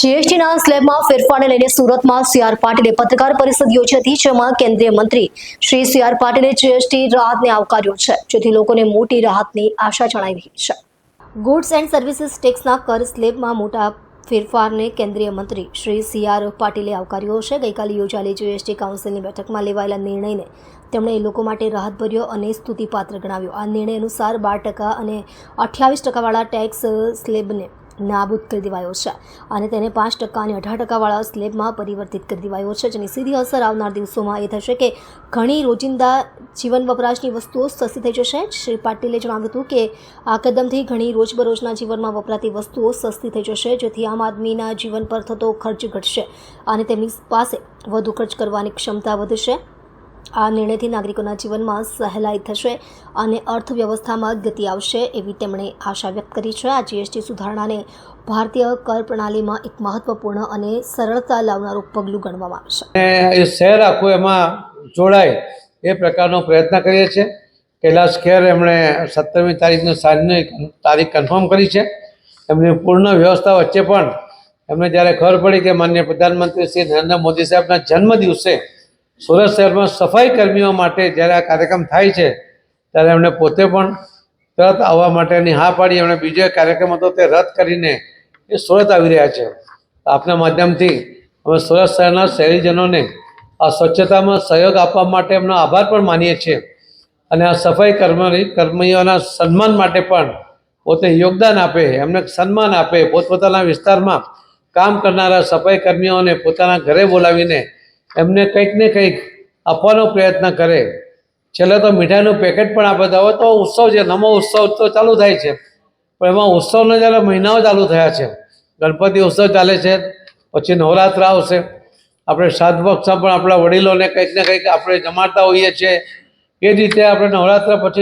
જીએસટીના સ્લેબમાં ફેરફારને લઈને સુરતમાં સી આર પાટીલે પત્રકાર પરિષદ યોજી હતી જેમાં કેન્દ્રીય મંત્રી શ્રી સી આર પાટીલે જીએસટી રાહતને આવકાર્યો છે, જેથી લોકોને મોટી રાહતની આશા રહી છે. ગુડ્સ એન્ડ સર્વિસીસ ટેક્સના કર સ્લેબમાં મોટા ફેરફારને કેન્દ્રીય મંત્રી શ્રી સી આર પાટીલે આવકાર્યો છે. ગઈકાલે યોજાયેલી જીએસટી કાઉન્સિલની બેઠકમાં લેવાયેલા નિર્ણયને તેમણે લોકો માટે રાહતભર્યો અને સ્તુતિપાત્ર ગણાવ્યો. આ નિર્ણય અનુસાર બાર ટકા અને અઠ્યાવીસ ટકાવાળા ટેક્સ સ્લેબને નાબૂદ કરી દેવાયો છે અને તેને પાંચ ટકા અને અઢાર ટકાવાળા સ્લેબમાં પરિવર્તિત કરી દેવાયો છે, જેની સીધી અસર આવનાર દિવસોમાં એ થશે કે ઘણી રોજિંદા જીવન વપરાશની વસ્તુઓ સસ્તી થઈ જશે. શ્રી પાટીલે જણાવ્યું હતું કે આ કદમથી ઘણી રોજબરોજના જીવનમાં વપરાતી વસ્તુઓ સસ્તી થઈ જશે, જેથી આમ આદમીના જીવન પર થતો ખર્ચ ઘટશે અને તેમની પાસે વધુ ખર્ચ કરવાની ક્ષમતા વધશે. આ નિર્ણયથી નાગરિકોના જીવનમાં સહેલાઈ થશે અને અર્થવ્યવસ્થામાં ગતિ આવશે એવી તેમણે આશા વ્યક્ત કરી છે. આ જીએસટી સુધારણાને ભારતીય કર પ્રણાલીમાં એક મહત્વપૂર્ણ અને સરળતા લાવનારું પગલું ગણવામાં અને એ શહેર આખું એમાં જોડાય એ પ્રકારનો પ્રયત્ન કરીએ છીએ. કૈલાસ ખેર એમણે સત્તરમી તારીખનું સાંજની તારીખ કન્ફર્મ કરી છે. એમની પૂર્ણ વ્યવસ્થા વચ્ચે પણ એમને જ્યારે ખબર પડી કે માન્ય પ્રધાનમંત્રી શ્રી નરેન્દ્ર મોદી સાહેબના જન્મ દિવસે સુરત શહેરમાં સફાઈ કર્મીઓ માટે જ્યારે આ કાર્યક્રમ થાય છે, ત્યારે એમણે પોતે પણ તરત આવવા માટેની હા પાડી એમણે બીજો કાર્યક્રમ હતો તે રદ કરીને એ સુરત આવી રહ્યા છે. આપના માધ્યમથી અમે સુરત શહેરના શહેરીજનોને આ સ્વચ્છતામાં સહયોગ આપવા માટે એમનો આભાર પણ માનીએ છીએ અને આ સફાઈ કર્મચારી કર્મીઓના સન્માન માટે પણ પોતે યોગદાન આપે, એમને સન્માન આપે, પોતપોતાના વિસ્તારમાં કામ કરનારા સફાઈ કર્મીઓને પોતાના ઘરે બોલાવીને એમને કંઈક ને કંઈક આપવાનો પ્રયત્ન કરે. છેલ્લે તો મીઠાઈનું પેકેટ પણ આપે હોય તો ઉત્સવ છે. નમો ઉત્સવ તો ચાલુ થાય છે. પણ એમાં ઉત્સવના જ્યારે મહિનાઓ ચાલુ થયા છે. ગણપતિ ઉત્સવ ચાલે છે. પછી નવરાત્ર આવશે. આપણે શ્રાદ્ધ પણ આપણા વડીલોને કંઈક ને કંઈક આપણે જમાડતા હોઈએ છીએ. એ રીતે આપણે નવરાત્ર પછી